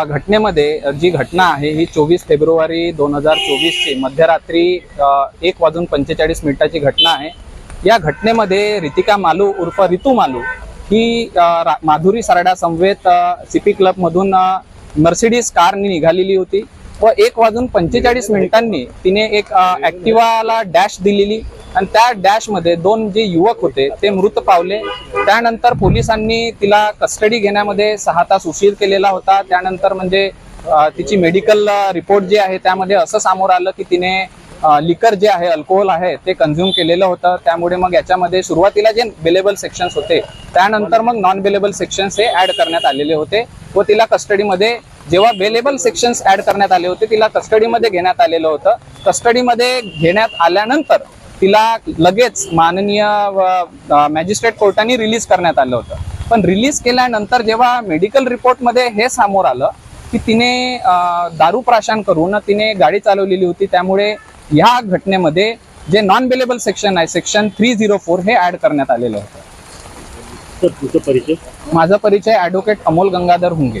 घटनेमध्ये जी घटना आहे ही चोवीस फेब्रुवारी दोन हजार चोवीसची मध्यरात्री एक वाजून पंचेचाळीस मिनिटाची घटना आहे. या घटनेमध्ये रितिका मालू उर्फ रितू मालू ही माधुरी सारडा समवेत सिपी क्लबमधून मर्सिडीज कारनी निघालेली होती व एक वाजून पंचेचाळीस मिनिटांनी तिने एक ॲक्टिवाला डॅश दिलेली आणि त्या डॅशमध्ये दोन जे युवक होते ते मृत पावले. त्यानंतर पोलिसांनी तिला कस्टडी घेण्यामध्ये सहा तास उशीर केलेला होता. त्यानंतर म्हणजे तिची मेडिकल रिपोर्ट जे आहे त्यामध्ये असं समोर आलं की तिने लिकर जे आहे अल्कोहोल आहे ते कन्झ्युम केलेलं होतं. त्यामुळे मग याच्यामध्ये सुरुवातीला जे बेलेबल सेक्शन्स होते त्यानंतर मग नॉन बेलेबल सेक्शन्स हे ॲड करण्यात आलेले होते व तिला कस्टडीमध्ये जेव्हा बेलेबल सेक्शन्स ॲड करण्यात आले होते तिला कस्टडीमध्ये घेण्यात आलेलं होतं. कस्टडीमध्ये घेण्यात आल्यानंतर तिला लगेच माननीय मॅजिस्ट्रेट कोर्टाने रिलीज करण्यात आलं होतं. पण रिलीज केल्यानंतर जेव्हा मेडिकल रिपोर्टमध्ये हे समोर आलं की तिने दारू प्राशन करून तिने गाडी चालवलेली होती त्यामुळे ह्या घटनेमध्ये जे नॉन बेलेबल सेक्शन आहे सेक्शन थ्री झिरो फोर हे ऍड करण्यात आलेलं होतं. परिचय? माझा परिचय ॲडव्होकेट अमोल गंगाधर हुंगे.